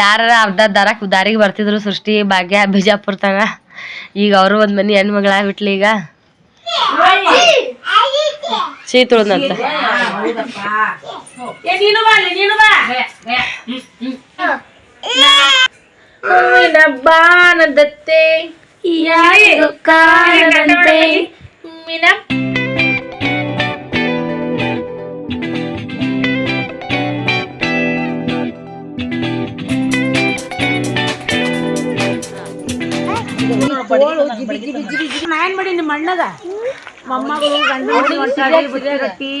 ಯಾರ ಅರ್ಧ ದಾರಕ್ ದಾರಿಗೆ ಬರ್ತಿದ್ರು ಸೃಷ್ಟಿ ಭಾಗ್ಯ ಬಿಜಾಪುರ್ ತನ. ಈಗ ಅವರು ಒಂದ್ ಮನಿ ಹೆಣ್ಮಗಳ ಬಿಟ್ಲಿ ಈಗ. ಸೀ ತುಳ್ದಂತ. ಮಾಡಿ ನಿಮ್ಮ ರೊಟ್ಟಿ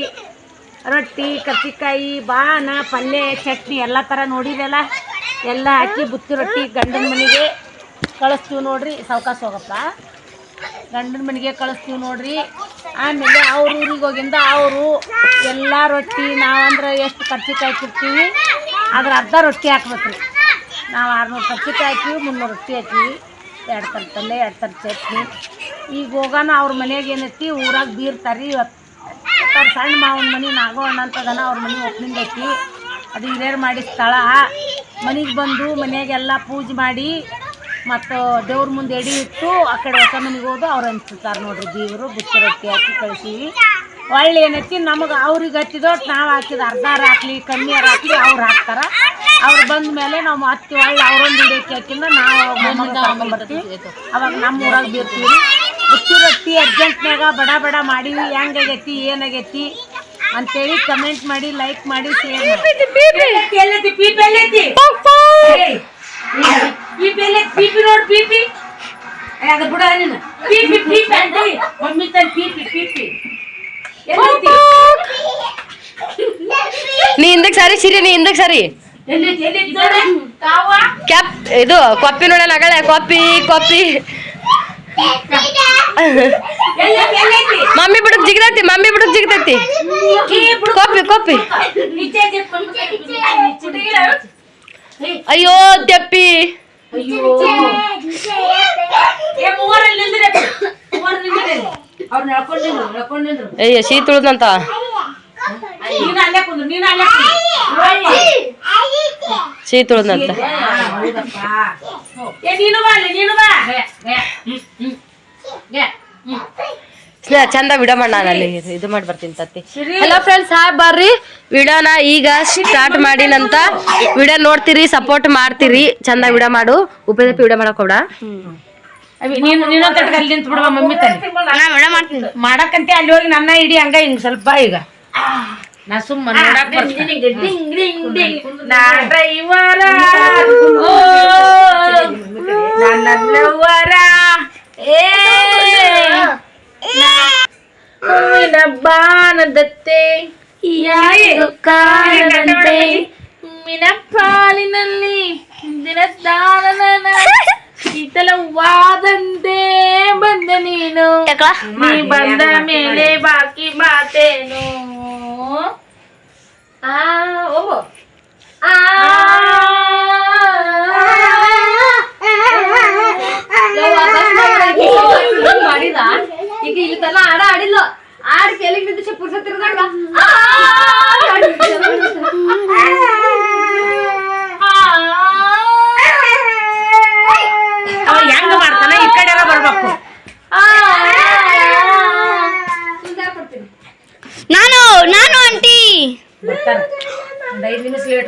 ರೊಟ್ಟಿ, ಕರ್ಚಿಕಾಯಿ ಬಾನ ಪಲ್ಯ ಚಟ್ನಿ ಎಲ್ಲ ಥರ ನೋಡಿದೆಲ್ಲ ಎಲ್ಲ ಹಾಕಿ ಬುತ್ತಿ ರೊಟ್ಟಿ ಗಂಡನ ಮನೆಗೆ ಕಳಿಸ್ತೀವಿ ನೋಡ್ರಿ. ಸಾವ್ಕಾಸ ಹೋಗಪ್ಪ. ಗಂಡನ ಮನೆಗೆ ಕಳಿಸ್ತೀವಿ ನೋಡ್ರಿ. ಆಮೇಲೆ ಅವ್ರ ಊರಿಗೆ ಹೋಗಿಂದ ಅವರು ಎಲ್ಲ ರೊಟ್ಟಿ, ನಾವಂದ್ರೆ ಎಷ್ಟು ಕರ್ಚಿಕಾಯಿ ಹಾಕಿರ್ತೀವಿ ಅದ್ರ ಅರ್ಧ ರೊಟ್ಟಿ ಹಾಕ್ಬೇಕ್ರಿ. ನಾವು ಆರ್ನೂರು ಕರ್ಚಿಕಾಯಿ ಹಾಕಿವಿ ಮುನ್ನೂರು ರೊಟ್ಟಿ ಹಾಕಿವಿ ಎರಡು ಥರ ಪಲ್ಯ ಎರಡು ಥರ ಚಟ್ನಿ. ಈಗ ಹೋಗೋಣ ಅವ್ರ ಮನೆಗೆ ಏನೈತಿ? ಊರಾಗ ಬೀರ್ತಾರೀ ಇವತ್ತು ಅವ್ರ ಸಣ್ಣ ಮಾವನ ಮನೆ ನಾಗೋಣ ಅಂತದನ ಅವ್ರ ಮನೆ ಓಪನಿಂಗ್ ಐತಿ. ಅದು ಹಿರಿಯರು ಮಾಡಿ ಸ್ಥಳ. ಮನೆಗೆ ಬಂದು ಮನೆಗೆಲ್ಲ ಪೂಜೆ ಮಾಡಿ ಮತ್ತು ದೇವ್ರ ಮುಂದೆ ಎಡಿ ಇಟ್ಟು ಆ ಕಡೆ ಹೊಸ ಮನೆಗೆ ಹೋದು ಅವ್ರು ಅನ್ಸುತ್ತಾರೆ ನೋಡ್ರಿ. ದೇವರು ಬುಚ್ಚಿ ರೊಟ್ಟಿ ಹಾಕಿ ಕಳಿಸೀವಿ. ಒಳ್ಳೆ ಏನೈತಿ? ನಮಗೆ ಅವ್ರಿಗೆ ಹತ್ತಿದೋಟ್ ನಾವು ಹಾಕಿದ ಅರ್ಧ ಹಾಕ್ಲಿ ಕಮ್ಮಿ ಹಾಕ್ಲಿ ಅವ್ರು ಹಾಕ್ತಾರ. ಅವ್ರು ಬಂದ ಮೇಲೆ ನಾವು ಮತ್ತೆ ಒಳ್ಳೆ ಅವ್ರೊಂದು ಹಿಡಿಯಕ್ಕೆ ಹಾಕಿಂದ ನಾವು ಬರ್ತೀವಿ. ಅವಾಗ ನಮ್ಮ ಊರಾಗ ಬೀರ್ತೀವಿ. ಹುಚ್ಚು ರೊಟ್ಟಿ ಅರ್ಜೆಂಟ್ನಾಗ ಬಡ ಬಡ ಮಾಡಿ ಹೆಂಗಾಗೈತಿ ಏನಾಗೈತಿ ಅಂತೇಳಿ ಕಮೆಂಟ್ ಮಾಡಿ ಲೈಕ್ ಮಾಡಿ ಶೇರ್ ನೀ ಹಿಂದಕ್ಕೆ ಸರಿ ಸಿರಿ ನೀ ಹಿಂದಕ್ಕೆ ಸರಿ. ಕ್ಯಾಪ್ ಇದು ಕಾಪಿ ನೋಡಲ್ಲ ಅಗಳೆ ಕಾಪಿ ಕಾಪಿ ಮಮ್ಮಿ ಬಿಡಕ್ ಜಿಗದೈತಿ ಮಮ್ಮಿ ಬಿಡಕ್ ಜಿಗದೈತಿ. ಕಾಪಿ ಕಾಪಿ ಅಯ್ಯೋ ತೆಪ್ಪಿ. ಅಯ್ಯೋ. ಶೀತ ಮೂವರಲ್ಲಿ ನೀನು ಅಲ್ಲೇ ಕುಂದ್ರು ನೀನು ಅಲ್ಲೇ ಕುಂದ್ರು. ಸೀ ಹೌದಪ್ಪ ಏ ನೀನು ಬಾ ಅಲ್ಲಿ, ನೀನು ಬಾ. ಸ್ನೇಹ ಚಂದ ವಿಡಿಯೋ ಮಾಡ ಅಲ್ಲಿ. ಇದು ಮಾಡಿ ಬರ್ತೀನಿ ತತ್ತಿ. ಹಲೋ ಫ್ರೆಂಡ್ಸ್ ಹಾಯ್ ಬರ್ರಿ. ವಿಡಿಯೋನ ಈಗ ಸ್ಟಾರ್ಟ್ ಮಾಡಿನಂತ. ವಿಡಿಯೋ ನೋಡ್ತೀರಿ ಸಪೋರ್ಟ್ ಮಾಡ್ತೀರಿ. ಚಂದ ವಿಡಿಯೋ ಮಾಡು. ಉಪಯೋಗ ವಿಡಿಯೋ ಮಾಡಕ್ ಕೂಡ ಅವಿ ನೀನು ಅಲ್ಲಿ ನಿಂತು ಬಿಡುವ ಮಮ್ಮಿ ತಲೆ. ಮಾಡಕ್ಕಂತೆ ಅಲ್ಲಿ ಹೋಗಿ ನನ್ನ ಇಡಿ ಹಂಗ ಹಿಂಗ್ ಸ್ವಲ್ಪ ಈಗ. ನಾ ಸುಮ್ಮ ನೋಡಕ್ ಬರ್ತೀನಿ ನಾ ಡ್ರೈವರ ನನ್ನ ಲವ್ವರ ಏ ಹೂವಿನ ಬಾನದತ್ತೆ ಯಾರಿಗೂ ಕಾಣದಂತೆ ಹೂವಿನ ಪಾಲಿನಲ್ಲಿ ದಿನ ದಾನನ ಶೀತಲವಾದಂತೆ ಬಂದ ನೀನು ನೀ ಬಂದ ಮೇಲೆ ಬಾಕಿ ಮಾತೇನು ಆ ಓ ಆ ಮಾಡಿದ ಈಗ ಇಲ್ಲಿ ತನ ಆಡ ಆಡಿಲ್ಲ ಆಡ್ ಕೆಲಿಗೆ ನಿಂತು ಪುರ್ಸತ್ತಿರದಾಗ ಅವ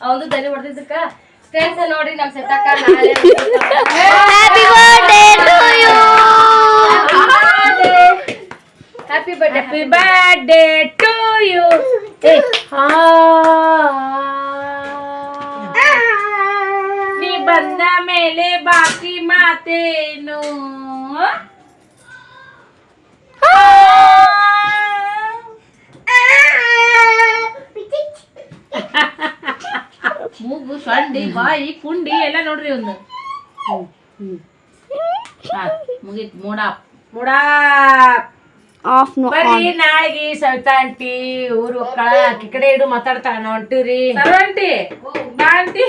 ಅವಂದು ದನಿ ಹೊಡೆದಿದ್ದಕ್ಕ ಫ್ರೆಂಡ್ಸ್ ನೋಡ್ರಿ ನಮ್ ಸೆತಕ್ಕ ನಾಳೆ happy birthday to you happy birthday happy birthday to you ನೀ ಬಂದ ಮೇಲೆ ಬಾಕಿ ಮಾತೇನು ಮೂಗು ಸೊಂಡಿ ಬಾಯಿ ಕುಂಡಿ ಎಲ್ಲ ನೋಡ್ರಿ ಒಂದು. ಮುಗೀತ್ ಮೂಡ ಮೂಡ ಆಫ್. ನೋ ಬರ್ರಿ ನಾಳೆಗೆ ಸವಿತಾ ಆಂಟಿ ಊರು ಒಕ್ಕಳ ಆಕಿ ಕಡೆ ಇಡು ಮಾತಾಡ್ತಾಳ ನಾವು ಹೊಂಟಿವ್ರಿ. ಆಂಟಿ. ಬಾ ಆಂಟಿ.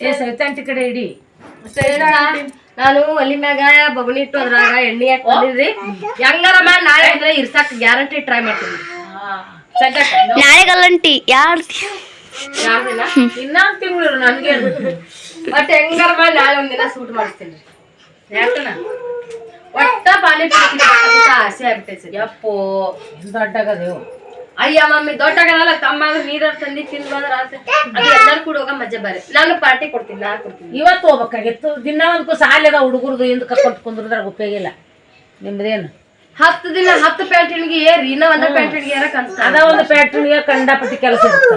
ಏ ಸವಿತಾ ಆಂಟಿ ಕಡೆ ಇಡಿ. ನಾನು ಒಲಿ ಮ್ಯಾಗ ಬೊಗಣಿ ಇಟ್ಟು ಅದ್ರಾಗ ಎಣ್ಣೆ ಹಾಕಿ ಬಂದಿದ್ರಿ. ಹೆಂಗಾರ ಮಾಡಿ ನಾಳೆ ಅಂದ್ರೆ ಇರ್ಸಾಕ್ ಗ್ಯಾರಂಟಿ ಟ್ರೈ ಮಾಡ್ತೀನಿ. ಸದ್ಯಕ್ಕೆ ನಾಳೆ ಗಲ್ಲಂಟಿ ಯಾರು ಯಾರ್ ದಿನ ಇನ್ನೊಂದ್ ತಿಂಗಳು ನನ್ಗೆ ಬಟ್ ಹೆಂಗಾರ ಮಾಡಿ ನಾಳೆ ಒಂದಿನ ಸೂಟ್ ಮಾಡಿಸ್ತೀನಿ. ಯಾಕನ ಒಟ್ಟ ಪಾನಿಪುರಿ ಆಸೆ ಆಗ್ಬಿಟ್ಟೈತಿ ಯಪ್ಪೋ. ದೊಡ್ಡಗದೇವು ಅಯ್ಯ ಮಮ್ಮಿ ದೊಡ್ಡಗಲ್ಲ ತಮ್ಮ ನೀರ ತಂದಿ ತಿಂದು ಬಂದ್ರೆ ಆಸೆ. ಅದು ಎಲ್ಲಾರು ಕೂಡ ಹೋಗ ಮಜಾ ಬಾರಿ. ನಾನು ಪಾರ್ಟಿ ಕೊಡ್ತೀನಿ ನಾನು ಕೊಡ್ತೀನಿ. ಇವತ್ತು ಹೋಗ್ಬೇಕಾಗಿತ್ತು. ದಿನ ಒಂದ್ಕು ಸಾಲ್ಯದ ಹುಡುಗರದು ಹುಡುಗರ್ದು ಕರ್ಕೊಂಡು ಕೊಟ್ಟು ಕುಂದ್ರದಾಗ ಉಪಯೋಗ ಇಲ್ಲ. ನಿಮ್ದೇನು? ಹತ್ತು ದಿನ ಹತ್ತು ಪ್ಯಾಂಟಿನ್ಗೆ ಏರಿ ಇನ್ನೂ ಒಂದು ಪ್ಯಾಂಟಿನ್ಗೆ ಏರಕ್ ಅನ್ಸ್ತ ಅದ ಒಂದು ಫ್ಯಾಕ್ಟ್ರಿಗೆ ಕಂಡಪಟ್ಟಿ ಕೆಲಸ ಇರುತ್ತೆ.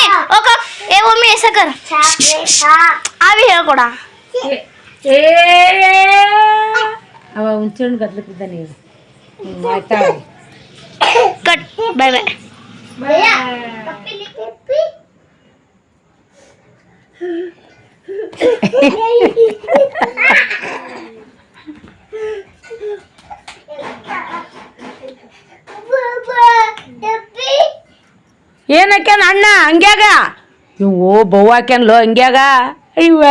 ओ का ए मम्मी ऐसा कर आ भी है कोड़ा ಏ ಅವ ಹುಂಚೆಹಣ್ಣು ಗದ್ಲಕ್ಕಿದ್ದ ನೀವು ಹ್ಮ್, ಆಯ್ತಾ कट बाय बाय ಏನಕ್ಯಾನ ಅಣ್ಣ ಹಂಗ್ಯಾಗ ಇವು ಹಾಕ್ಯಾನ್ಲೋ ಹಂಗ್ಯಾಗ? ಅಯ್ಯವ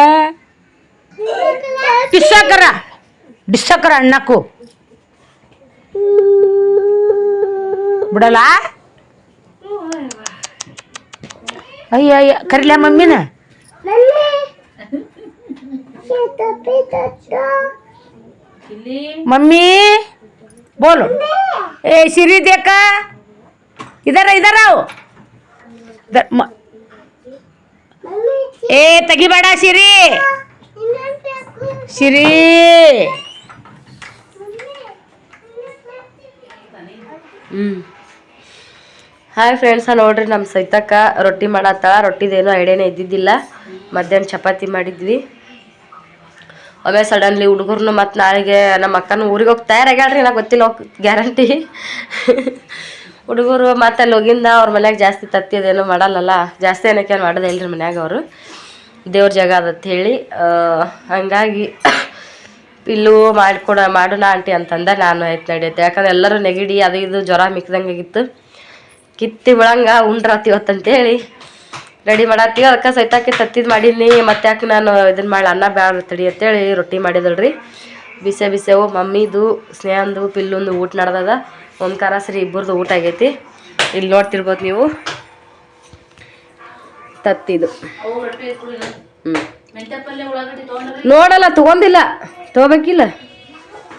ಡಿಸ್ಸಾಕರ. ಡಿಸ್ಸಾಕರ ಅಣ್ಣಕ್ಕು ಬಿಡಲ್ಲ ಅಯ್ಯ ಅಯ್ಯ, ಕರಿಲ ಮಮ್ಮಿನ? ಮಮ್ಮಿ, ಬೋಲು. ಏ ಸಿರಿ ದೇಕ ಇದರ ಇದರ ಅವು. ಏ, ತೆಗಿಬೇಡ ಸಿರಿ ಸಿರಿ ಹ್ಮ್. ಹಾಯ್ ಫ್ರೆಂಡ್ಸ ನೋಡ್ರಿ ನಮ್ಮ ಸೈತಕ್ಕ ರೊಟ್ಟಿ ಮಾಡತ್ತಾಳ. ರೊಟ್ಟಿದೇನು ಐಡಿಯಾನೇ ಇದ್ದಿದ್ದಿಲ್ಲ. ಮಧ್ಯಾಹ್ನ ಚಪಾತಿ ಮಾಡಿದ್ವಿ. ಒಮ್ಮೆ ಸಡನ್ಲಿ ಹುಡುಗರ್ನು ಮತ್ತು ನಾಳೆಗೆ ನಮ್ಮ ಅಕ್ಕನ ಊರಿಗೆ ಹೋಗಿ ತಯಾರಾಗ್ಯಾಳ್ರಿ ನಾ ಗೊತ್ತಿಲ್ಲ ಗ್ಯಾರಂಟಿ ಹುಡುಗರು ಮತ್ತೆ ಅಲ್ಲಿ ಹೋಗಿಂದ ಅವ್ರ ಮನ್ಯಾಗ ಜಾಸ್ತಿ ತತ್ತಿ ಅದೇನು ಮಾಡಲ್ಲಲ್ಲ. ಜಾಸ್ತಿ ಏನಕ್ಕೆ ಮಾಡೋದೇ ಇಲ್ರಿ ಮನ್ಯಾಗ ಅವರು. ದೇವ್ರ ಜಾಗ ಹೇಳಿ ಹಂಗಾಗಿ ಇಲ್ಲೂ ಮಾಡಿಕೊಡ, ಮಾಡೋಣ ಆಂಟಿ ಅಂತಂದ ನಾನು ಆಯ್ತು ನಡೆಯುತ್ತೆ. ಯಾಕಂದ್ರೆ ಎಲ್ಲರೂ ನೆಗಡಿ ಅದು ಇದು ಜ್ವರ ಮಿಕ್ದಂಗೆ ಆಗಿತ್ತು. ಕಿತ್ತಿ ಬಿಳಂಗ ಉಂಡ್ರಾತಿ ಇವತ್ತಂತೇಳಿ ರೆಡಿ ಮಾಡತ್ತೀವಿ, ಅದಕ್ಕೆ ಸೈತಾಕಿ ತತ್ತಿದ್ ಮಾಡೀನಿ ಮತ್ತೆ ಯಾಕೆ ನಾನು ಇದನ್ನ ಮಾಡಿ ಅನ್ನ ಬ್ಯಾಡ ತಡಿ ಅಂತೇಳಿ ರೊಟ್ಟಿ ಮಾಡಿದಳ್ರಿ ಬಿಸೆ ಬಿಸೆವು ಮಮ್ಮಿದು, ಸ್ನೇಹಂದು, ಪಿಲ್ಲೊಂದು ಊಟ ನಡ್ದದ. ಒಂದು ಖಾರ ಸರಿ ಇಬ್ಬರದು ಊಟ ಆಗೈತಿ. ಇಲ್ಲಿ ನೋಡ್ತಿರ್ಬೋದು ನೀವು. ತತ್ತಿದು. ಹ್ಞೂ ನೋಡಲ್ಲ ತಗೊಂಡಿಲ್ಲ. ತಗೋಬೇಕಿಲ್ಲ.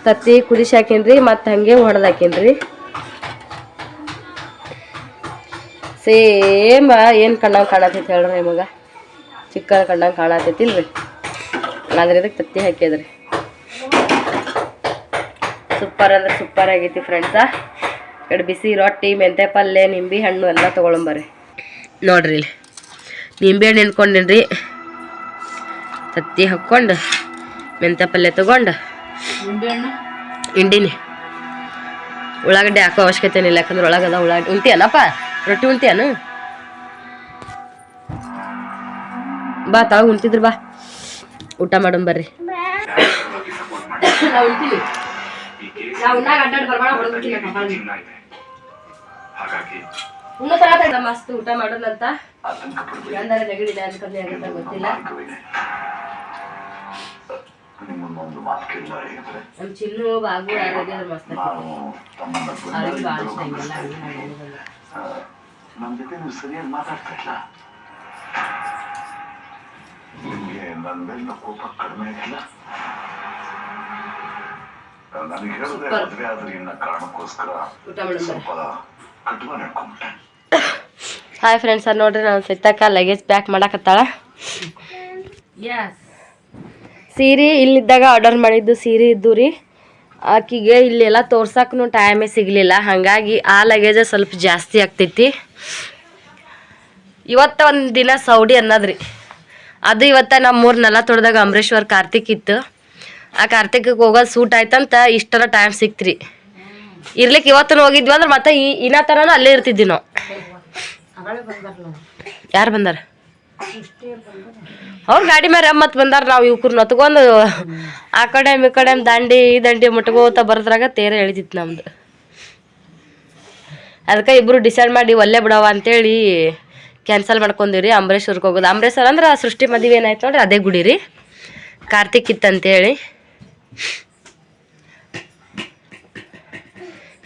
ತತ್ತಿ ಕುದಿಸಿ ಹಾಕೇನ್ರಿ ಮತ್ತು ಹಂಗೆ ಹೊಡೆದು ಹಾಕೇನ್ರಿ. ಸೇಮ್ ಏನು ಕಣ್ಣಂಗೆ ಕಾಣತೈತಿ ಹೇಳ್ರಿ ನಿಮಗೆ ಚಿಕ್ಕ ಕಣ್ಣಂಗೆ ಕಾಣತೈತಿಲ್ರಿ. ಆದ್ರೆ ಇದಕ್ಕೆ ತತ್ತಿ ಹಾಕಿದ್ರಿ ಸೂಪರ್ ಅಂದ್ರೆ ಸೂಪರ್ ಆಗೈತಿ ಫ್ರೆಂಡ್ಸ ಎರಡು ಬಿಸಿ ರೊಟ್ಟಿ ಮೆಂತೆ ಪಲ್ಯ ನಿಂಬೆ ಹಣ್ಣು ಎಲ್ಲ ತೊಗೊಳಂಬರ್ರಿ. ನೋಡ್ರಿ ಇಲ್ಲಿ. ನಿಂಬೆ ಹಣ್ಣು ನಿಂತ್ಕೊಂಡಿನ್ರಿ ತತ್ತಿ ಹಾಕ್ಕೊಂಡು ಮೆಂತ್ಯ ಪಲ್ಯ ತೊಗೊಂಡು. ಹಿಂಡಿನಿ. ಉಳ್ಳಾಗಡ್ಡೆ ಹಾಕೋ ಅವಶ್ಯಕತೆ ಇಲ್ಲ ಯಾಕಂದ್ರೆ ಒಳಗದ ಉಳ್ಳಾಗಡ್ಡೆ. ಉಣ್ತೀಯನಪ್ಪ ರೊಟ್ಟಿ ಉಣ್ತೀಯನು? ಬಾ ತಾವು ಉಣ್ತಿದ್ರು ಬಾ. ಊಟ ಮಾಡೋಣ ಬರ್ರಿ. ನಾ ಉಣ್ತೀನಿ ನಾ ಉಣ್ಣಾಗ ಅಡ್ಡಾಡ್ ಬರ್ಬೇಡ ಹೊಡ್ದ್ಬಿಡ್ತೀನಿ ಅಪ್ಪ ಬಾಳ್ನಿ. ಉಣ್ಣೋ ತರ ತಗೊಂಡ ಮಸ್ತ್ ಊಟ ಮಾಡೋದಂತ ಅಂದ್ರೆ ನೆಗಡಿ ಇದೆ ಕಮ್ಮಿ ಆಗುತ್ತೆ ಗೊತ್ತಿಲ್ಲ. ನಮ್ ಚಿನ್ನು ಬಾಗು ಆರೋಗ್ಯ ಮಸ್ತ್ ಭಾಳ ಜೊತೆ ನೀವು ಸರಿಯಾಗಿ ಮಾತಾಡ್ತಾ ಇಲ್ಲ. ನಿಮ್ಗೆ ನನ್ನ ಮೇಲಿನ ಕೋಪ ಕಡಿಮೆ ಆಗಿಲ್ಲ. ನನಗೆ ಹೇಳಿದ್ರೆ ಮದುವೆ ಆದ್ರೆ ಇನ್ನ ಕಾರಣಕ್ಕೋಸ್ಕರ ಸ್ವಲ್ಪ ಹಾಯ್ ಫ್ರೆಂಡ್ಸ್ ನೋಡ್ರಿ ನಾನು ಸಿತ್ತಕ್ಕ ಲಗೇಜ್ ಪ್ಯಾಕ್ ಮಾಡಕತ್ತಾಳ. ಸೀರೆ ಇಲ್ಲಿದ್ದಾಗ ಆರ್ಡರ್ ಮಾಡಿದ್ದು ಸೀರೆ ಇದ್ದು ರೀ. ಆಕಿಗೆ ಇಲ್ಲೆಲ್ಲ ತೋರ್ಸಕ್ಕೂ ಟೈಮೇ ಸಿಗಲಿಲ್ಲ. ಹಾಗಾಗಿ ಆ ಲಗೇಜ ಸ್ವಲ್ಪ ಜಾಸ್ತಿ ಆಗ್ತೈತಿ. ಇವತ್ತು ಒಂದು ದಿನ ಸೌಡಿ ಅನ್ನೋದ್ರಿ ಅದು ಇವತ್ತು ನಮ್ಮ ಮೂರು ನೆಲ ತೊಡ್ದಾಗ ಅಮರೇಶ್ವರ್ ಕಾರ್ತಿಕ್ ಇತ್ತು. ಆ ಕಾರ್ತಿಕ್ಗೆ ಹೋಗೋದು ಸೂಟ್ ಆಯ್ತಂತ ಇಷ್ಟರ ಟೈಮ್ ಸಿಕ್ತ್ರಿ. ಇರ್ಲಿಕ್ಕೆ ಇವತ್ತು ಹೋಗಿದ್ವಿ ಅಂದ್ರೆ ಮತ್ತೆ ಈ ಇನ್ನ ಥರನೂ ಅಲ್ಲೇ ಇರ್ತಿದ್ವಿ ನಾವು. ಯಾರು ಬಂದಾರ? ಅವ್ರ ಗಾಡಿ ಮೇಲೆ ಮತ್ತೆ ಬಂದಾರ? ನಾವು ಇವ್ಕರ್ನ ಹೊತ್ಕೊಂಡು ಆ ಕಡೆ ಈ ಕಡೆ ದಂಡಿ, ಈ ದಂಡಿ ಮುಟ್ಕೋತ ಬರೋದ್ರಾಗ ತೇರ ಎಳಿತಿತ್ತು ನಮ್ದು. ಅದಕ್ಕೆ ಇಬ್ರು ಡಿಸೈಡ್ ಮಾಡಿ ಒಲ್ಲೆ ಬಿಡವ ಅಂತೇಳಿ ಕ್ಯಾನ್ಸಲ್ ಮಾಡ್ಕೊಂಡಿವ್ರಿ ಅಂಬರೀಶ್ವರ್ಗೆ ಹೋಗೋದು. ಅಂಬರೀಶ್ವರ್ ಅಂದ್ರೆ ಸೃಷ್ಟಿ ಮದುವೆ ಏನಾಯ್ತು ನೋಡ್ರಿ, ಅದೇ ಗುಡಿ ರೀ. ಕಾರ್ತಿಕ್ ಇತ್ತಂತೇಳಿ.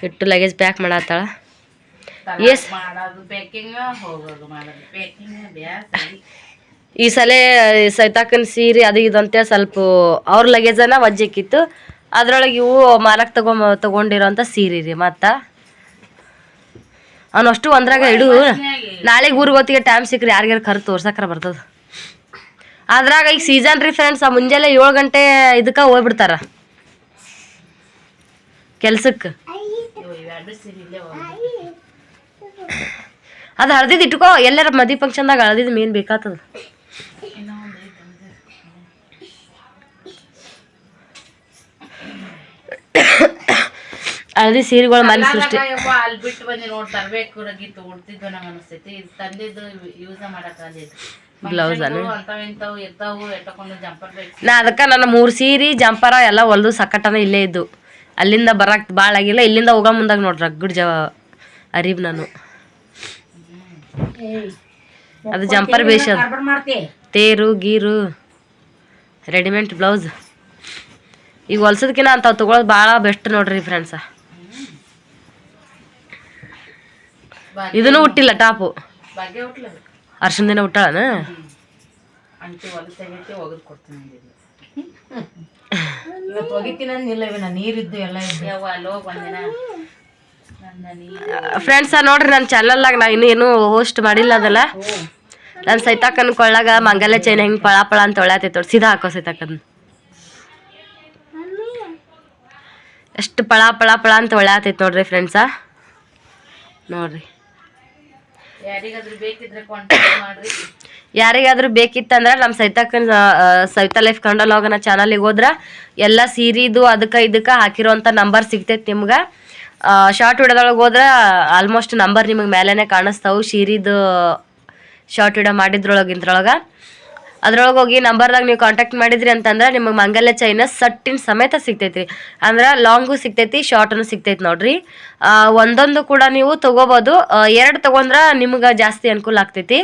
ಇಟ್ಟು ಲಗೇಜ್ ಪ್ಯಾಕ್ ಮಾಡತ್ತಾಳ. ಎಸ್ ಈ ಸಲ ಸೈತಾಕನ್ ಸೀರೆ ಅದು ಇದು ಅಂತೇಳಿ ಸ್ವಲ್ಪ ಅವ್ರ ಲಗೇಜನ ವಜ್ಜಿಕ್ಕಿತ್ತು ಅದ್ರೊಳಗೆ ಇವು ಮಾರಕ್ಕೆ ತಗೊಂಬ ತಗೊಂಡಿರೋಂಥ ಸೀರೆ ರೀ ಮತ್ತು. ಅಷ್ಟು ಒಂದ್ರಾಗ ಇಡು. ನಾಳೆಗೆ ಊರಿಗೆ ಹೊತ್ತಿಗೆ ಟೈಮ್ ಸಿಕ್ಕ್ರಿ ಯಾರಿಗಾರ ಕರ್ ತೋರ್ಸಕ್ರ ಬರ್ತದ. ಅದ್ರಾಗ ಈಗ ಸೀಸನ್ ರೀ ಫ್ರೆಂಡ್ಸ್ ಆ ಮುಂಜಾನೆ ಏಳು ಗಂಟೆ ಇದಕ್ಕೆ ಹೋಗ್ಬಿಡ್ತಾರ. ಕೆಲ್ಸಕ್ಕೆ. ಅದು ಹಳ್ದಿದ್ ಇಟ್ಕೋ ಎಲ್ಲರ ಮದಿ ಫಂಕ್ಷನ್ದಾಗ ಹಳ್ದಿದ್ ಮೇನ್ ಬೇಕಾಗ್ತದ ಹಳದಿ ಸೀರೆಗಳು ಮನೆ ಸೃಷ್ಟಿ ಅಲ್ಲಿ ಬಿಟ್ಟು ಬಂದು ನೋಡಿ ತರಬೇಕು ರಗಿ ಉಡ್ತಿದ್ವು ನಂಗೆ ಅನಿಸ್ತೈತಿ. ಇದು ತಂದಿದ್ದು ಯೂಸ ಮಾಡಕ್ ಬ್ಲೌಸ್ ಅನು? ಅಂತಾವ್ ಇಂತಾವ್ ಇರ್ತಾವು ಎಟ್ಟಕೊಂಡು ಜಂಪರ್ ಬೇಕು. ನಾ ಅದಕ್ಕೆ ನನ್ನ ಮೂರು ಸೀರೆ ಜಂಪರ ಎಲ್ಲ ಹೊಲ್ದು ಸಕಟನ ಇಲ್ಲೇ ಇದ್ದು. ಅಲ್ಲಿಂದ ಬರಕ್ಕೆ ಭಾಳ ಆಗಿಲ್ಲ ಇಲ್ಲಿಂದ ಹೋಗೋ ಮುಂದಾಗ ನೋಡ್ರಿ ರಗ್ಗಡ್ ಜ ಅರೀಬ್ ನಾನು. ಅದು ಜಂಪರ್ ಬೇಷ್ ತೇರು ಗೀರು ರೆಡಿಮೇಡ್ ಬ್ಲೌಸ್. ಈಗ ಹೊಲ್ಸೋದ್ಕಿನ ಅಂತ ತೊಗೊಳೋದು ಭಾಳ ಬೆಸ್ಟ್ ನೋಡ್ರಿ ಫ್ರೆಂಡ್ಸ. ಇದನ್ನು ಹುಟ್ಟಿಲ್ಲ ಟಾಪು. ಅರ್ಶಿನ ದಿನ ಹುಟ್ಟಾಳನ ಇವತ್ತು ನೀರಿದ್ದು ಎಲ್ಲ ಇದ್ದು ಅಲ್ಲಿ ಹೋಗ್ ನನ್ನ ಫ್ರೆಂಡ್ಸ ನೋಡ್ರಿ ನನ್ನ ಚಾನಲ್ನಾಗ ನಾ ಇನ್ನೂ ಏನು ಹೋಸ್ಟ್ ಮಾಡಿಲ್ಲ ಅದಲ್ಲ. ನನ್ನ ಸೈತಾಕನ್ ಕೊಳ್ಳಾಗ ಮಂಗಲ್ಯ ಚೈನ್ ಹೆಂಗೆ ಪಳ ಪಳ ಅಂತ ಒಳ್ಳೆತೈತೆ ನೋಡಿ. ಸೀದಾ ಹಾಕೋ ಸೈತಾಕನ್. ಎಷ್ಟು ಪಳ ಪಳ ಪಳ ಅಂತ ಒಳ್ಳೆತೈತೆ ನೋಡ್ರಿ ಫ್ರೆಂಡ್ಸ ನೋಡ್ರಿ. ಯಾರಿಗಾದ್ರೂ ಬೇಕಿದ್ರೆ ಮಾಡ್ರಿ. ಯಾರಿಗಾದ್ರೂ ಬೇಕಿತ್ತಂದ್ರೆ ನಮ್ಮ ಸೈತಾಕನ್ ಸವಿತಾ ಲೈಫ್ ಹೋಗೋಣ ಚಾನಲಿಗೆ ಹೋದ್ರ ಎಲ್ಲ ಸೀರಿದು ಅದಕ್ಕೆ ಇದಕ್ಕೆ ಹಾಕಿರೋಂಥ ನಂಬರ್ ಸಿಗ್ತೈತೆ ನಿಮ್ಗೆ. ಶಾರ್ಟ್ ವಿಡಿಯೋದೊಳಗೆ ಹೋದ್ರೆ ಆಲ್ಮೋಸ್ಟ್ ನಂಬರ್ ನಿಮಗೆ ಮೇಲೆನೆ ಕಾಣಿಸ್ತಾವು. ಸೀರಿದು ಶಾರ್ಟ್ ವಿಡಿಯೋ ಮಾಡಿದ್ರೊಳಗೆ ಇದ್ರೊಳಗೆ ಅದ್ರೊಳಗೆ ಹೋಗಿ ನಂಬರ್ದಾಗ ನೀವು ಕಾಂಟ್ಯಾಕ್ಟ್ ಮಾಡಿದ್ರಿ ಅಂತಂದ್ರೆ ನಿಮಗೆ ಮಂಗಲ್ಯ ಚೈನ ಸಟ್ಟಿನ ಸಮೇತ ಸಿಗ್ತೈತಿ ರೀ ಅಂದ್ರೆ ಲಾಂಗು ಸಿಗ್ತೈತಿ ಶಾರ್ಟನ್ನು ಸಿಗ್ತೈತಿ ನೋಡ್ರಿ. ಒಂದೊಂದು ಕೂಡ ನೀವು ತಗೋಬೋದು. ಎರಡು ತೊಗೊಂಡ್ರೆ ನಿಮ್ಗೆ ಜಾಸ್ತಿ ಅನುಕೂಲ ಆಗ್ತೈತಿ.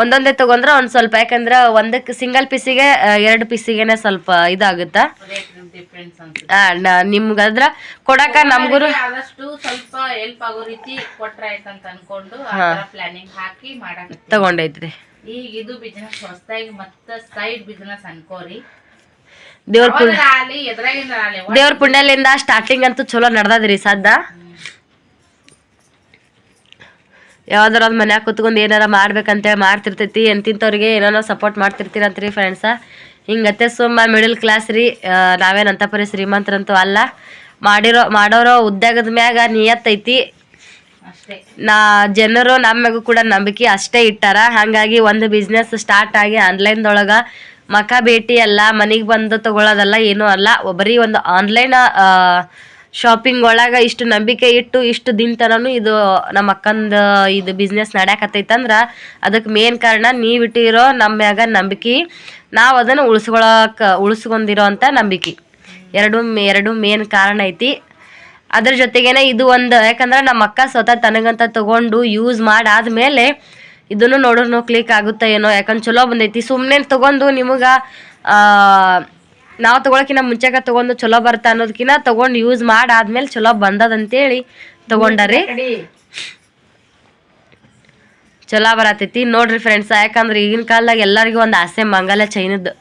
ಒಂದೊಂದೇ ತಗೊಂಡ್ರೆ ಒಂದು ಸ್ವಲ್ಪ ಯಾಕಂದ್ರೆ ಒಂದಕ್ಕೆ ಸಿಂಗಲ್ ಪೀಸಿಗೆ ಎರಡು ಪೀಸಿಗೆನೆ ಸ್ವಲ್ಪ ಇದಾಗುತ್ತಾ. ರೇಟ್ ಡಿಫ್ರೆನ್ಸ್ ಅನ್ಸುತ್ತೆ ನಿಮ್ಗೆ ಅದ್ರ ಕೊಡಕ ನಮ್ಗೂ ಆದಷ್ಟು ಸ್ವಲ್ಪ ಹೆಲ್ಪ್ ಆಗೋ ರೀತಿ ಕೊಟ್ರ ಆಯ್ತಂತ ಅನ್ಕೊಂಡು ಆ ತರ ಪ್ಲಾನಿಂಗ್ ಹಾಕಿ ಮಾಡಕತ್ತಿ ತಗೊಂಡೈತ್ರಿ. ಈಗ ಇದು ಬಿಸ್ನೆಸ್ ಹೊಸದಾಗಿ ಮತ್ತ ಸೈಡ್ ಬಿಸ್ನೆಸ್ ಅನ್ಕೋರಿ. ದೇವ್ರ ಪುಣ್ಯ ಯಾವ್ದಾರ ಆಲಿ ಎದ್ರಾಗಿಂದ ಆಲಿ ದೇವ್ರ ಪುಣ್ಯಲಿಂದ ಸ್ಟಾರ್ಟಿಂಗ್ ಅಂತೂ ಚಲೋ ನಡ್ದದ್ರಿ ಸದ್ದ. ಯಾವ್ದಾರ ಒಂದು ಮನ್ಯಾಗ ಕುತ್ಕೊಂಡು ಏನಾರ ಮಾಡ್ಬೇಕಂತೇಳಿ ಮಾಡ್ತಿರ್ತೈತಿ ಎಂತಿಂತವ್ರಿಗೆ ಏನಾರ ಸಪೋರ್ಟ್ ಮಾಡ್ತಿರ್ತೀರಂತ್ರಿ ಫ್ರೆಂಡ್ಸ ಹಿಂಗತ್ತೆ ಸುಮ್ಮ ಮಿಡಲ್ ಕ್ಲಾಸ್ ರೀ ನಾವೇನು ಅಂತ ಪರಿ ಶ್ರೀಮಂತರಂತೂ ಅಲ್ಲ. ಮಾಡಿರೋ ಮಾಡೋರೋ ಉದ್ಯೋಗದ ಮ್ಯಾಗ ನಿಯತ್ತೈತಿ. ನಾ, ಜನರು ನಮ್ಮೆಗೂ ಕೂಡ ನಂಬಿಕೆ ಅಷ್ಟೇ ಇಟ್ಟಾರ. ಹಾಗಾಗಿ ಒಂದು ಬಿಸ್ನೆಸ್ ಸ್ಟಾರ್ಟ್ ಆಗಿ ಆನ್ಲೈನ್ದೊಳಗೆ ಮಖ ಭೇಟಿ ಅಲ್ಲ, ಮನೆಗೆ ಬಂದು ತಗೊಳ್ಳೋದಲ್ಲ ಏನೂ ಅಲ್ಲ. ಬರೀ ಒಂದು ಆನ್ಲೈನ್ ಶಾಪಿಂಗ್ ಒಳಗೆ ಇಷ್ಟು ನಂಬಿಕೆ ಇಟ್ಟು ಇಷ್ಟು ದಿನ ತನೂ ಇದು ನಮ್ಮ ಅಕ್ಕಂದ ಇದು ಬಿಸ್ನೆಸ್ ನಡ್ಯಾಕತ್ತೈತಂದ್ರೆ ಅದಕ್ಕೆ ಮೇನ್ ಕಾರಣ ನೀವು ಇಟ್ಟಿರೋ ನಮ್ಮ ಮ್ಯಾಗ ನಂಬಿಕೆ. ನಾವು ಅದನ್ನು ಉಳಿಸ್ಕೊಳಕ್ಕೆ ಉಳಿಸ್ಕೊಂಡಿರೋ ಅಂಥ ನಂಬಿಕೆ. ಎರಡು ಎರಡು ಮೇನ್ ಕಾರಣ ಐತಿ. ಅದ್ರ ಜೊತೆಗೇನೆ ಇದು ಒಂದು, ಯಾಕಂದ್ರೆ ನಮ್ಮ ಅಕ್ಕ ಸ್ವತಃ ತನಗಂತ ತಗೊಂಡು ಯೂಸ್ ಮಾಡಾದ್ಮೇಲೆ ಇದನ್ನು ನೋಡೋನು ಕ್ಲಿಕ್ ಆಗುತ್ತೆ ಏನೋ, ಯಾಕಂದ್ರೆ ಚಲೋ ಬಂದೈತಿ. ಸುಮ್ಮನೆ ತಗೊಂಡು ನಿಮಗೆ ನಾವು ತಗೊಳಕಿನ ಮುಂಚೆಗ ತಗೊಂಡು ಚಲೋ ಬರುತ್ತೆ ಅನ್ನೋದಕ್ಕಿಂತ ತಗೊಂಡು ಯೂಸ್ ಮಾಡಾದ್ಮೇಲೆ ಚಲೋ ಬಂದದಂತೇಳಿ ತೊಗೊಂಡಾರಿ. ಚಲೋ ಬರತೈತಿ. ನೋಡ್ರಿ ಫ್ರೆಂಡ್ಸ್ ಯಾಕಂದ್ರೆ ಈಗಿನ ಕಾಲದಾಗ ಎಲ್ಲರಿಗೂ ಒಂದು ಆಸೆ, ಮಂಗಲ, ಚೈನದ್ದು.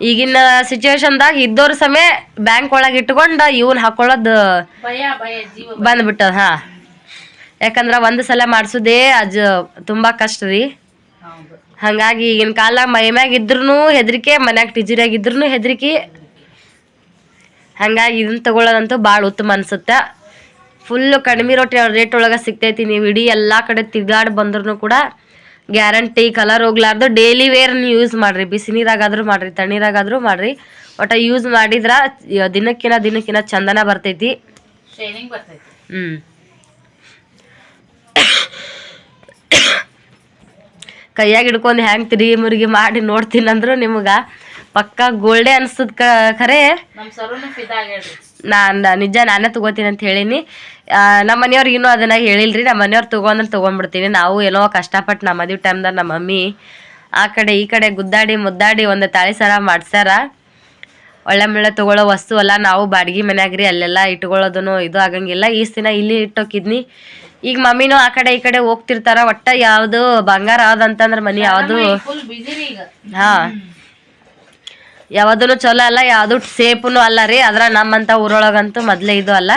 ಈಗಿನ ಸಿಚುವೇಶನ್ದಾಗ ಇದ್ದವ್ರ ಸಮಯ ಬ್ಯಾಂಕ್ ಒಳಗೆ ಇಟ್ಕೊಂಡು ಇವನ್ ಹಾಕೊಳ್ಳೋದು ಬಂದ್ಬಿಟ್ಟದ ಹಾ. ಯಾಕಂದ್ರ ಒಂದ್ ಸಲ ಮಾಡ್ಸೋದೇ ಅಜ್ ತುಂಬಾ ಕಷ್ಟ ರೀ. ಹಂಗಾಗಿ ಈಗಿನ ಕಾಲ ಮೈ ಮ್ಯಾಗ ಇದ್ರೂ ಹೆದರಿಕೆ ಮನ್ಯಾಗ ಟಿಜಿರಿಯಾಗ ಇದ್ರೂ ಹೆದರಿಕೆ. ಹಂಗಾಗಿ ಇದನ್ನ ತಗೊಳ್ಳೋದಂತೂ ಭಾಳ ಉತ್ತಮ ಅನ್ಸುತ್ತೆ. ಫುಲ್ಲು ಕಡಿಮೆ ರೋಟಿ ರೇಟ್ ಒಳಗೆ ಸಿಗ್ತೈತಿ ನೀವು ಇಡೀ ಎಲ್ಲ ಕಡೆ ತಿರ್ಗಾಡಿ ಬಂದ್ರೂ ಕೂಡ ಗ್ಯಾರಂಟಿ ಕಲರ್ ಹೋಗ್ಲಾರ್ದು ಡೈಲಿ ವೇರ್ ಯೂಸ್ ಮಾಡ್ರಿ. ಬಿಸಿ ನೀರಾಗಾದ್ರೂ ಮಾಡ್ರಿ ತಣ್ಣೀರಾಗಾದ್ರೂ ಮಾಡ್ರಿ. ಒಟ್ಟ ಯೂಸ್ ಮಾಡಿದ್ರ ದಿನಕ್ಕಿನ ದಿನಕ್ಕಿನ ಚಂದನ ಬರ್ತೈತಿ. ಹ್ಮ್. ಹ್ಞೂ ಕೈಯಾಗ ಹಿಡ್ಕೊಂಡು ಹ್ಯಾಂಗೆ ತಿರುಗಿ ಮುರುಗಿ ಮಾಡಿ ನೋಡ್ತೀನಿ ಅಂದ್ರು ನಿಮ್ಗ ಪಕ್ಕ ಗೋಲ್ಡೆ ಅನ್ಸದ್ ಖರೆ. ನಾನು ನಿಜ ನಾನೇ ತಗೋತೀನಿ ಅಂತ ಹೇಳೀನಿ. ನಮ್ಮ ಮನೆಯವ್ರು ಇನ್ನೂ ಅದನ್ನ ಹೇಳಿಲ್ರಿ. ನಮ್ಮ ಮನೆಯವ್ರು ತಗೊಂಡ್ರೆ ತೊಗೊಂಡ್ಬಿಡ್ತೀನಿ. ನಾವು ಏನೋ ಕಷ್ಟಪಟ್ಟು ನಮ್ಮ ಮದುವೆ ಟೈಮ್ದಾಗ ನಮ್ಮ ಮಮ್ಮಿ ಆ ಕಡೆ ಈ ಕಡೆ ಗುದ್ದಾಡಿ ಮುದ್ದಾಡಿ ಒಂದು ತಾಳಿ ಸರ ಮಾಡ್ಸ್ಯಾರ. ಒಳ್ಳೆ ಮುಳ್ಳೆ ತಗೊಳ್ಳೋ ವಸ್ತು ಅಲ್ಲ ನಾವು ಬಾಡಿಗೆ ಮನ್ಯಾಗ್ರಿ ಅಲ್ಲೆಲ್ಲ ಇಟ್ಕೊಳ್ಳೋದನ್ನು ಇದು ಆಗಂಗಿಲ್ಲ. ಈ ದಿನ ಇಲ್ಲಿ ಇಟ್ಟೋಕಿದ್ನಿ. ಈಗ ಮಮ್ಮಿನೂ ಆ ಕಡೆ ಈ ಕಡೆ ಹೋಗ್ತಿರ್ತಾರ. ಒಟ್ಟ ಯಾವುದು ಬಂಗಾರ ಯಾವ್ದಂತಂದ್ರ ಮನಿ ಯಾವುದು ಹಾ. ಯಾವ್ದೂ ಚಲೋ ಅಲ್ಲ ಯಾವುದು ಸೇಫ್ನು ಅಲ್ಲ ರೀ. ಅದ್ರ ನಮ್ಮಂತ ಊರೊಳಗಂತೂ ಮೊದಲೇ ಇದು ಅಲ್ಲ.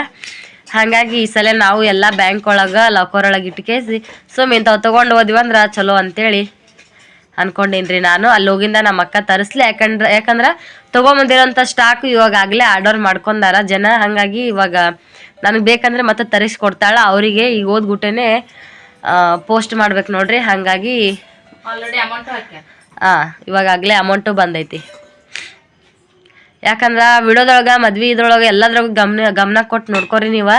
ಹಾಗಾಗಿ ಈ ಸಲ ನಾವು ಎಲ್ಲ ಬ್ಯಾಂಕ್ ಒಳಗೆ ಲಾಕರ್ ಒಳಗೆ ಇಟ್ಕೇಸಿ ಸುಮ್ ಇಂಥವು ತೊಗೊಂಡು ಹೋದ್ವಿ ಅಂದ್ರೆ ಚಲೋ ಅಂತೇಳಿ ಅನ್ಕೊಂಡೇನ್ರಿ ನಾನು. ಅಲ್ಲಿ ಹೋಗಿಂದ ನಮ್ಮ ಅಕ್ಕ ತರಿಸ್ಲಿ ಯಾಕಂದ್ರೆ ಯಾಕಂದ್ರೆ ತೊಗೊಂಬಂದಿರೋಂಥ ಸ್ಟಾಕ್ ಇವಾಗ ಆಗಲೇ ಆರ್ಡರ್ ಮಾಡ್ಕೊಂಡಾರ. ಜನ ಹಾಗಾಗಿ ಇವಾಗ ನನಗೆ ಬೇಕಂದ್ರೆ ಮತ್ತೆ ತರಿಸ್ಕೊಡ್ತಾಳ ಅವರಿಗೆ ಈಗ ಓದ್ಬಿಟ್ಟೇನೆ ಪೋಸ್ಟ್ ಮಾಡ್ಬೇಕು ನೋಡ್ರಿ. ಹಾಗಾಗಿ ಆಲ್ರೆಡಿ ಅಮೌಂಟ್ ಹಾಕ್ಯಾರ ಹಾಂ ಇವಾಗ ಆಗಲೇ ಅಮೌಂಟು ಬಂದೈತಿ. ಯಾಕಂದ್ರೆ ವಿಡಿಯೋದೊಳಗೆ ಮದ್ವೆ ಇದ್ರೊಳಗೆ ಎಲ್ಲದ್ರೊಳಗೆ ಗಮನ ಗಮನ ಕೊಟ್ಟು ನೋಡ್ಕೊರಿ ನೀವು.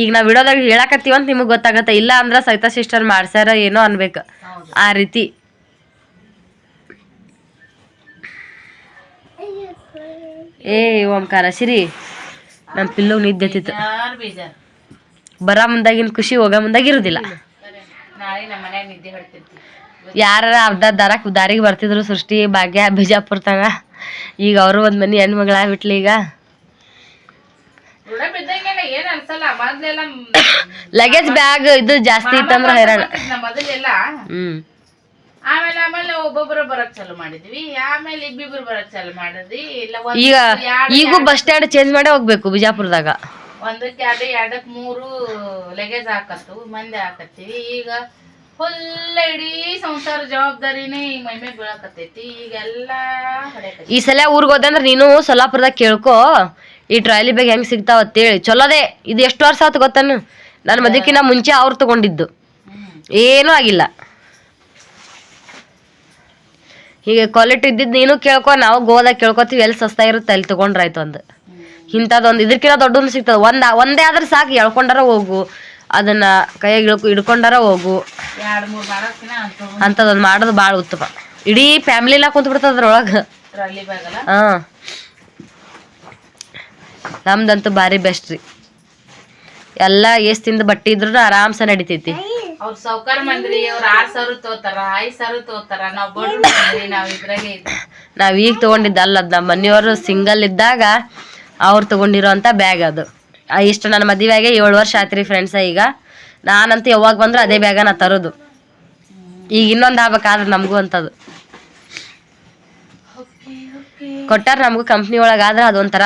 ಈಗ ನಾವು ವಿಡಿಯೋದಾಗ ಹೇಳಕತ್ತೀವಿ ಅಂತ ನಿಮಗೆ ಗೊತ್ತಾಗತ್ತೆ. ಇಲ್ಲ ಅಂದ್ರೆ ಸೈತಾ ಸಿಸ್ಟರ್ ಮಾಡ್ಸ್ಯಾರ ಏನೋ ಅನ್ಬೇಕು. ಆ ರೀತಿ. ಏ ಓಂಕಾರ ಸಿರಿ. ನಮ್ಮ ಪಿಲ್ಲು ನಿದ್ದೆತಿತ್ತು ಬರ ಮುಂದಾಗಿನ ಖುಷಿ ಹೋಗ ಮುಂದಾಗಿರುದಿಲ್ಲ ಯಾರ ಅರ್ಧ ದಾರಕ್ಕೆ ದಾರಿಗೆ ಬರ್ತಿದ್ರು ಸೃಷ್ಟಿ ಭಾಗ್ಯ ಬಿಜಾಪುರ ಈಗ ಅವರು ಒಂದ್ ಮನಿ ಹೆಣ್ಮಗಳ ಬಿಟ್ಲಿ ಈಗ ಲಗೇಜ್ ಬ್ಯಾಗ್ ಇದು ಜಾಸ್ತಿ ಇತ್ತಂದ್ರೆ ಹೈರಾಣ. ಈಗ ಮೊದಲೆಲ್ಲ? ಹ್ಮ್. ಆಮೇಲೆ ಆಮೇಲೆ ಒಬ್ಬೊಬ್ರು ಬರಕ್ ಚಾಲು ಮಾಡಿದ್ವಿ. ಆಮೇಲೆ ಇಬ್ಬಿಬ್ರು ಬರಕ್ ಚಾಲು ಮಾಡಿದ್ವಿ. ಇಲ್ಲ ಈಗ ಈಗೂ ಬಸ್ ಸ್ಟ್ಯಾಂಡ್ ಚೇಂಜ್ ಮಾಡೇ ಹೋಗ್ಬೇಕು ಬಿಜಾಪುರದಾಗ. ಒಂದಕ್ಕೆ ಎರಡು ಎರಡಕ್ಕೆ ಮೂರು ಲಗೇಜ್ ಹಾಕತ್ತು ಮಂದಿ ಹಾಕತ್ತೀವಿ. ಈಗ ಫುಲ್ ಇಡೀ ಸಂಸಾರ ಜವಾಬ್ದಾರಿನೇ ಈಗ ಮೈಮೆ ಬೀಳಕತ್ತೈತಿ. ಈಗೆಲ್ಲ ಹೊಡೆಯಕತ್ತಿ. ಈ ಸಲ ಊರಿಗೆ ಹೋದಂದ್ರ ನೀನು ಸೊಲ್ಲಾಪುರದಾಗ ಕೇಳ್ಕೊ. ಈ ಟ್ರಾಲಿ ಬ್ಯಾಗ್ ಹೆಂಗ್ ಸಿಗ್ತಾವ ಅಂತೇಳಿ ಚಲೋದೇ. ಇದು ಎಷ್ಟು ವರ್ಷ ಆತು ಗೊತ್ತೇನು? ನನ್ನ ಮದಕ್ಕಿನ ಮುಂಚೆ ಅವ್ರು ತಗೊಂಡಿದ್ದು. ಏನೂ ಆಗಿಲ್ಲ. ಹೀಗೆ ಕ್ವಾಲಿಟಿ ಇದ್ದಿದ್ದು ನೀನು ಕೇಳ್ಕೊ ನಾವು ಗೋದಾಗ ಕೇಳ್ಕೊತೀವಿ ಎಲ್ಲಿ ಸಸ್ತಾ ಇರುತ್ತೆ ಅಲ್ಲಿ ತಗೊಂಡ್ರಾಯ್ತು ಒಂದು ಇಂಥದ್ದೊಂದು ಇದಕ್ಕಿಂತ ದೊಡ್ಡದು ಸಿಗ್ತದೆ. ಒಂದ್ ಒಂದೇ ಆದ್ರೆ ಸಾಕು ಎಳ್ಕೊಂಡಾರ ಹೋಗು. ಅದನ್ನ ಕೈಯಾಗ ಇಳ್ಕೊ ಹಿಡ್ಕೊಂಡಾರ ಹೋಗು. ಅಂತದ್ ಅಂಥದ್ದೊಂದು ಮಾಡೋದು ಭಾಳ ಉತ್ತಮ. ಇಡೀ ಫ್ಯಾಮಿಲಿಲ್ಲ ಕುಂತ ಬಿಡ್ತದ ಅದ್ರೊಳಗೆ. ಅಲ್ಲ ಹಾ. ನಮ್ದಂತೂ ಭಾರಿ ಬೆಸ್ಟ್ ರೀ. ಎಲ್ಲ ಎಷ್ಟ್ ತಿಂದ ಬಟ್ಟೆ ಇದ್ರು ಆರಾಮ್ಸ ನಡಿತೈತಿ. ಅವ್ರ ಸಾವ್ಕಾರ ಮಂದ್ರಿ ಅವ್ರ ಆರ್ ಸಾವಿರ ತಗೋತಾರ ಐದ್ ಸಾವಿರ ತಗೋತಾರ. ನಾವ್ ಬಡ್ರು ನಾವ್ ಇದ್ರಾಗೆ ನಾವ್ ಈಗ ತಗೊಂಡಿದ್ದಲ್ಲ ಅದ್ ನಮ್ಮ ಮನೆಯವರು ಸಿಂಗಲ್ ಇದ್ದಾಗ ಅವ್ರು ತಗೊಂಡಿರೋ ಅಂತ ಬ್ಯಾಗ್ ಅದು. ಇಷ್ಟು ನನ್ನ ಮದುವೆಗೆ ಏಳು ವರ್ಷ ಆಯ್ತು ರೀ ಫ್ರೆಂಡ್ಸ ಈಗ. ನಾನಂತೂ ಯಾವಾಗ ಬಂದರೂ ಅದೇ ಬ್ಯಾಗ ನಾ ತರೋದು. ಈಗ ಇನ್ನೊಂದು ಆಗ್ಬೇಕಾದ್ರೆ ನಮಗೂ ಅಂತದು. ಕೊಟ್ಟಾರ ನಮಗೂ ಕಂಪ್ನಿ ಒಳಗಾದ್ರೆ ಅದೊಂಥರ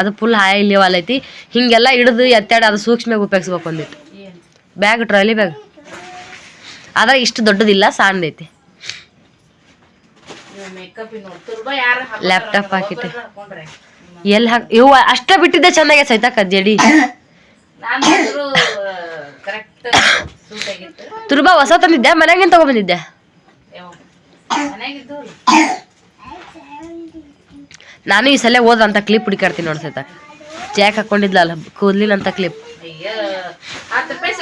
ಅದು ಫುಲ್ ಹೈ ಲೆವೆಲ್ ಐತಿ. ಹಿಂಗೆಲ್ಲ ಹಿಡಿದು ಎತ್ತಾಡಿ ಅದು ಸೂಕ್ಷ್ಮವಾಗಿ ಉಪಯೋಗಿಸ್ಬೇಕು ಒಂದಿಟ್ಟು. Bag trolley bag. ಆದ್ರೆ ಇಷ್ಟು ದೊಡ್ಡದಿಲ್ಲ ಸಣ್ಣದೈತಿ ಲ್ಯಾಪ್ಟಾಪ್ ಹಾಕಿಟ್ಟೆ. ಎಲ್ಲಿ ಹಾಕ್ ಇವು ಅಷ್ಟ ಬಿಟ್ಟಿದ್ದೆ ಚೆನ್ನಾಗೆ ಸೈತಾಕ ಜಡಿ ಸೂಟ್ ಆಗಿತ್ತು. ತುರ್ಬಾ ಹೊಸ ತಂದಿದ್ದೆ ಮನ್ಯಾಗಿಂದ ತಗೊಂಬಂದಿದ್ದೆ ನಾನು ಈ ಸಲ ಹೋದಂತ ಕ್ಲಿಪ್ ಹುಡುಕಾಡ್ತೀನಿ ನೋಡಿ ಸೈತಾಕ ಜಾಕ್ ಹಾಕೊಂಡಿದ್ಲಲ್ಲ ಕ್ಲಿಪ್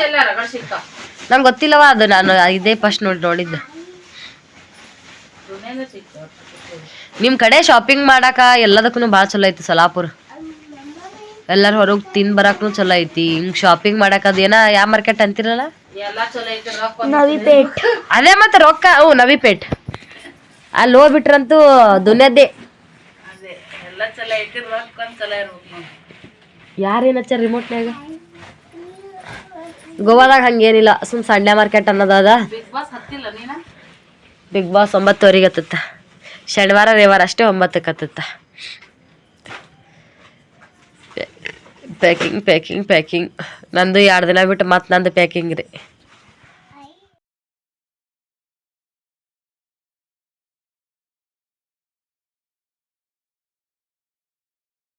ಎಲ್ಲ ರಗಡ್ ಸಿಕ್ತಾವ ನಂಗೆ ಗೊತ್ತಿಲ್ಲವಾ ಅದು ನಾನು ಇದೇ ಫಸ್ಟ್ ನೋಡಿ ನೋಡಿದ್ದೆ. ನಿಮ್ಮ ಕಡೆ ಶಾಪಿಂಗ್ ಮಾಡಾಕ ಎಲ್ಲದಕ್ಕೂ ಭಾಳ ಚಲೋ ಐತಿ ಸೊಲಾಪುರ. ಎಲ್ಲರೂ ಹೊರಗೆ ತಿನ್ ಬರಾಕ್ನು ಚಲೋ ಐತಿ. ಹಿಂಗ್ ಶಾಪಿಂಗ್ ಮಾಡಾಕ ಅದೇನ ಯಾವ ಮಾರ್ಕೆಟ್ ಅಂತಿರಲ್ಲ? ಅದೇ ಮತ್ತೆ ರೊಕ್ಕ ಓ ನವಿಪೇಟ್. ಅಲ್ಲಿ ಹೋಗ್ಬಿಟ್ರಂತೂ ದುನಿಯದ್ದೇ. ಯಾರೇನು ಹಚ್ಚಾರ ರಿಮೋಟ್ನ್ಯಾಗ ಗೋವಾದಾಗ ಹಂಗೇನಿಲ್ಲ ಸುಮ್ ಸಂಡೆ ಮಾರ್ಕೆಟ್ ಅನ್ನೋದದ ಬಿಗ್ ಬಾಸ್ ಹತ್ತಿಲ್ಲ ನೀನ? ಬಿಗ್ ಬಾಸ್ ಒಂಬತ್ತುವರೆಗೆ ಹತ್ತತ್ತ. ಶನಿವಾರ, ರವಿವಾರ ಅಷ್ಟೇ ಒಂಬತ್ತಕ್ಕೆ ಹತ್ತತ್ತ ಪ್ಯಾಕಿಂಗ್ ಪ್ಯಾಕಿಂಗ್ ಪ್ಯಾಕಿಂಗ್ ನಂದು ಎರಡು ದಿನ ಬಿಟ್ಟು ಮತ್ತೆ ನಂದು ಪ್ಯಾಕಿಂಗ್ ರೀ.